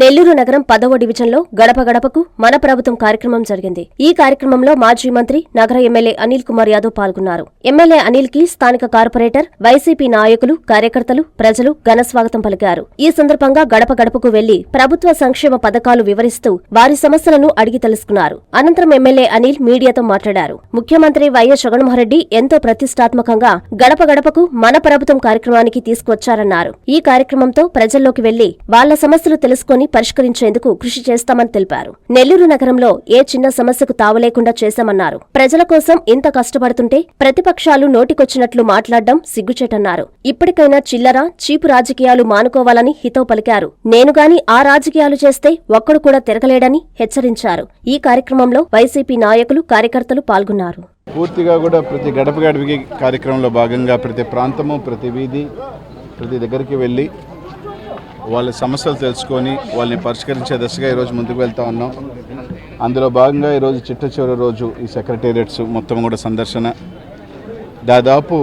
నెల్లూరు నగరం పదవ డివిజన్లో గడప గడపకు మన ప్రభుత్వం కార్యక్రమం జరిగింది. ఈ కార్యక్రమంలో మాజీ మంత్రి నగర ఎమ్మెల్యే అనిల్ కుమార్ యాదవ్ పాల్గొన్నారు. ఎమ్మెల్యే అనిల్కి స్థానిక కార్పొరేటర్ వైసీపీ నాయకులు కార్యకర్తలు ప్రజలు ఘన స్వాగతం పలికారు. ఈ సందర్భంగా గడప గడపకు వెళ్ళి ప్రభుత్వ సంక్షేమ పథకాలు వివరిస్తూ వారి సమస్యలను అడిగి తెలుసుకున్నారు. అనంతరం ఎమ్మెల్యే అనిల్ మీడియాతో మాట్లాడారు. ముఖ్యమంత్రి వైఎస్ జగన్మోహన్రెడ్డి ఎంతో ప్రతిష్టాత్మకంగా గడప గడపకు మన ప్రభుత్వం కార్యక్రమానికి తీసుకువచ్చారన్నారు. ఈ కార్యక్రమంతో ప్రజల్లోకి వెళ్ళి వాళ్ళ సమస్యలు తెలుసుకొని పరిష్కరించేందుకు కృషి చేస్తామని తెలిపారు. నెల్లూరు నగరంలో ఏ చిన్న సమస్యకు తావులేకుండా చేశామన్నారు. ప్రజల కోసం ఇంత కష్టపడుతుంటే ప్రతిపక్షాలు నోటికొచ్చినట్లు మాట్లాడడం సిగ్గుచేటన్నారు. ఇప్పటికైనా చిల్లర చీపు రాజకీయాలు మానుకోవాలని హితవు పలికారు. నేనుగాని ఆ రాజకీయాలు చేస్తే ఒక్కడు కూడా తిరగలేడని హెచ్చరించారు. ఈ కార్యక్రమంలో వైసీపీ నాయకులు కార్యకర్తలు పాల్గొన్నారు. పూర్తిగా కూడా ప్రతి గడప గడపకి కార్యక్రమంలో భాగంగా ప్రతి ప్రాంతము ప్రతి వీధి ప్రతి దగ్గరికి వెళ్ళి వాళ్ళ సమస్యలు తెలుసుకొని వాళ్ళని పరిష్కరించే దశగా ఈరోజు ముందుకు వెళ్తా ఉన్నాం. అందులో భాగంగా ఈరోజు చిట్ట చివరి రోజు ఈ సెక్రటేరియట్స్ మొత్తం కూడా సందర్శన. దాదాపు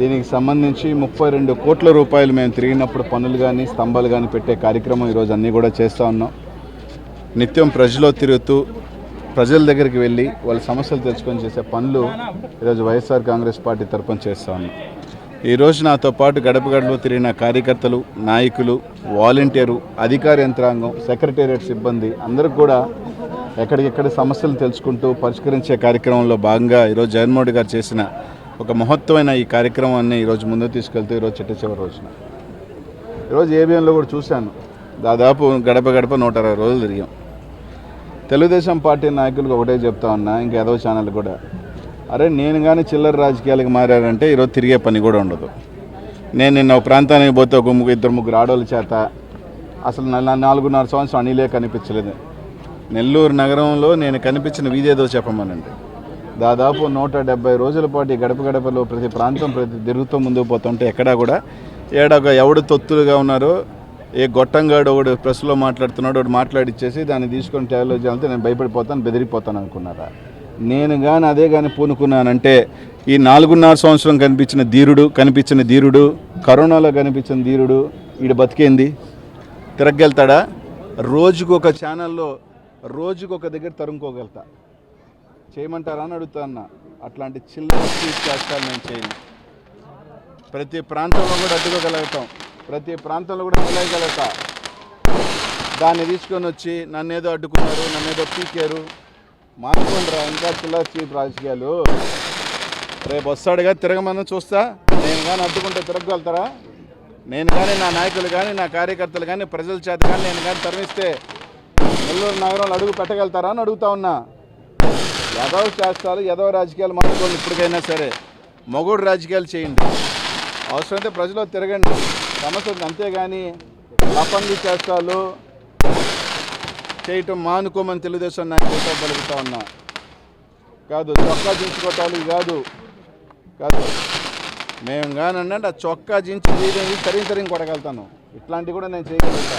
దీనికి సంబంధించి ముప్పై రెండు కోట్ల రూపాయలు మేము తిరిగినప్పుడు పనులు కానీ స్తంభాలు కానీ పెట్టే కార్యక్రమం ఈరోజు అన్నీ కూడా చేస్తూ ఉన్నాం. నిత్యం ప్రజలో తిరుగుతూ ప్రజల దగ్గరికి వెళ్ళి వాళ్ళ సమస్యలు తెలుసుకొని చేసే పనులు ఈరోజు వైఎస్ఆర్ కాంగ్రెస్ పార్టీ తరఫున చేస్తూ ఉన్నాం. ఈరోజు నాతో పాటు గడప గడపలో తిరిగిన కార్యకర్తలు నాయకులు వాలంటీరు అధికార యంత్రాంగం సెక్రటేరియట్ సిబ్బంది అందరూ కూడా ఎక్కడికెక్కడ సమస్యలు తెలుసుకుంటూ పరిష్కరించే కార్యక్రమంలో భాగంగా ఈరోజు జగన్మోహన్ గారు చేసిన ఒక మహత్వమైన ఈ కార్యక్రమాన్ని ఈరోజు ముందుకు తీసుకెళ్తూ ఈరోజు చిట్ట చివరి రోజున. ఈరోజు ఏబిఎంలో కూడా చూశాను. దాదాపు గడప గడప నూట అరవై రోజులు తిరిగాం. తెలుగుదేశం పార్టీ నాయకులకు ఒకటే చెప్తా ఉన్నా ఇంకా ఏదో ఛానల్ కూడా. అరే నేను కానీ చిల్లర రాజకీయాలకు మారారంటే ఈరోజు తిరిగే పని కూడా ఉండదు. నేను నిన్న ఒక ప్రాంతానికి పోతే ఒక ఇద్దరు ముగ్గురు ఆడవాళ్ళ చేత అసలు నాలుగున్నర సంవత్సరం అనిలే కనిపించలేదు. నెల్లూరు నగరంలో నేను కనిపించిన వీధేదో చెప్పమనండి. దాదాపు నూట డెబ్బై రోజుల పాటు ఈ గడప గడపలో ప్రతి ప్రాంతం ప్రతి తిరుగుతూ ముందుకు పోతుంటే ఎక్కడా కూడా ఏడొక ఎవడు తొత్తులుగా ఉన్నారో ఏ గొట్టంగాడు ఒకడు ప్రెస్లో మాట్లాడుతున్నాడు ఒకడు మాట్లాడిచ్చేసి దాన్ని తీసుకొని టెలివిజన్ వెళ్తే నేను భయపడిపోతాను బెదిరిపోతాను అనుకున్నారా? నేను కానీ అదే కానీ పూనుకున్నానంటే ఈ నాలుగున్నర సంవత్సరం కనిపించిన ధీరుడు కనిపించిన ధీరుడు కరోనాలో కనిపించిన ధీరుడు ఈడు బతికేంది? తిరగగెళ్తాడా రోజుకు ఒక ఛానల్లో రోజుకు ఒక దగ్గర తరుముకోగలుగుతా. చేయమంటారా అని అడుగుతా అన్న. అట్లాంటి చిల్లర చీజ్ నేను చేయను. ప్రతి ప్రాంతంలో కూడా అడ్డుకోగలుగుతాం. ప్రతి ప్రాంతంలో కూడా నిలయగలుగుతా దాన్ని తీసుకొని వచ్చి నన్ను ఏదో అడ్డుకున్నారు నన్ను ఏదో పీకారు మార్చుకుంటారా ఇంకా చిల్లర చీప్ రాజకీయాలు. రేపు వస్తాడుగా తిరగమని చూస్తా. నేను కానీ అడ్డుకుంటే తిరగలుగుతారా నేను కానీ నా నాయకులు కానీ నా కార్యకర్తలు కానీ ప్రజల చేత కానీ నేను కానీ తరమిస్తే నెల్లూరు నగరంలో అడుగు పెట్టగలుగుతారా అని అడుగుతా ఉన్నా. ఎదవ చేస్తారు ఎదవ రాజకీయాలు మానుకోండి ఇప్పటికైనా సరే. మొగుడు రాజకీయాలు చేయండి. అవసరమైతే ప్రజలు తిరగండి. సమస్య అంతేగాని అపంగి చేష్టాలు చేయటం మానుకోమని తెలుగుదేశం నాయకులతో పలుకుతా ఉన్నా. కాదు చొక్కా దించుకోవటాలు కాదు. కాదు మేము కానండి ఆ చొక్కా దించి తీయడం తరిగి తరిగి కొడగలుగుతాను. ఇట్లాంటివి కూడా నేను చేయగలుగుతా.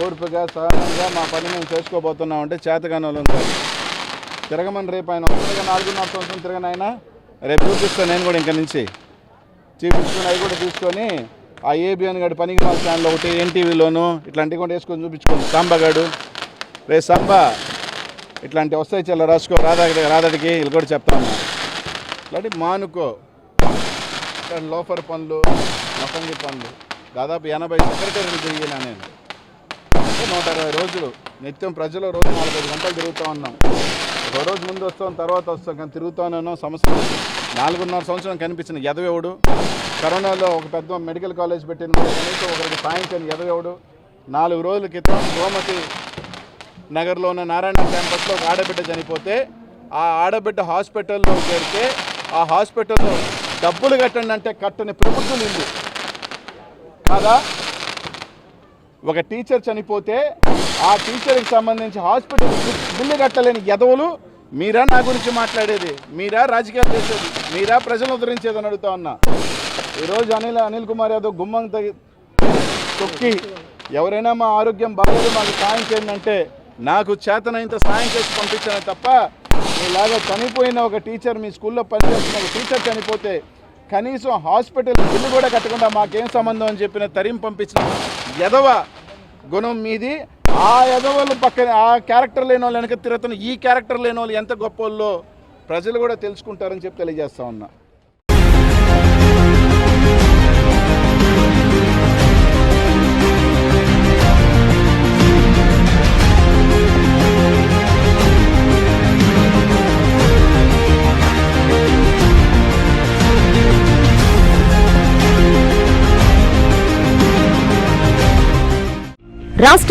ఓర్పుగా సహనంగా మా పని మేము చేసుకోబోతున్నాం అంటే చేతగాని వాళ్ళం తిరగమని రేపు ఆయన వస్తుందిగా నాలుగున్నర సంవత్సరం తిరగని ఆయన రేపు చూపిస్తాను నేను కూడా ఇంకా నుంచి. చూపించుకుని అవి కూడా తీసుకొని ఆ ఏబిఎన్ గడి పనికి మా ఛానల్ ఒకటి ఎన్టీవీలోను ఇట్లాంటివి కూడా వేసుకొని చూపించుకోండి సాంబగాడు రే సాంబ ఇట్లాంటివి వస్తాయి చాలా రాసుకో రాధా రాధడికి వీళ్ళు కూడా చెప్తాను ఇట్లాంటి మానుకో. లోఫర్ పనులు మసంగి పనులు దాదాపు ఎనభై సెక్రటరీలు తిరిగినా నేను. నూట అరవై రోజులు నిత్యం ప్రజలు రోజు నాలుగైదు గంటలు తిరుగుతూ ఉన్నాం. ఒక రోజు ముందు వస్తాం తర్వాత వస్తాం కానీ తిరుగుతానో సంవత్సరం నాలుగున్నర సంవత్సరం కనిపించిన ఎదవేవుడు కరోనాలో ఒక పెద్ద మెడికల్ కాలేజ్ పెట్టిన కనీసం ఒకరికి సాయం చేయని ఎదవేవుడు నాలుగు రోజుల క్రితం గోమతి నగర్లో ఉన్న నారాయణ క్యాంపస్లో ఒక ఆడబిడ్డ చనిపోతే ఆ ఆడబిడ్డ హాస్పిటల్లో చేరితే ఆ హాస్పిటల్లో డబ్బులు కట్టండి అంటే కట్టని ప్రభుత్వం ఉంది కాదా? ఒక టీచర్ చనిపోతే ఆ టీచర్కి సంబంధించి హాస్పిటల్ బిల్లు కట్టలేని ఎదవులు మీరా నా గురించి మాట్లాడేది? మీరా రాజకీయాలు చేసేది? మీరా ప్రజలు ఉద్ధరించేదని అడుగుతా ఉన్నా. ఈరోజు అనిల్ అనిల్ కుమార్ యాదవ్ గుమ్మం తగి తొక్కి ఎవరైనా మా ఆరోగ్యం బాగలేదు మాకు సాయం చేయండి అంటే నాకు చేతనైనంత సాయం చేసి పంపించాను తప్ప మీలాగా చనిపోయిన ఒక టీచర్ మీ స్కూల్లో పనిచేస్తున్న ఒక టీచర్ చనిపోతే కనీసం హాస్పిటల్ బిల్లు కూడా కట్టకుండా మాకేం సంబంధం అని చెప్పిన తరిం పంపించిన ఎదవ గుణం మీది. ఆ ఎదవలు పక్కన ఆ క్యారెక్టర్ లేని వాళ్ళు వెనక తిరుగుతున్న ఈ క్యారెక్టర్ లేని వాళ్ళు ఎంత గొప్ప ప్రజలు కూడా తెలుసుకుంటారని చెప్పి తెలియజేస్తా ఉన్నా. రాష్ట్ర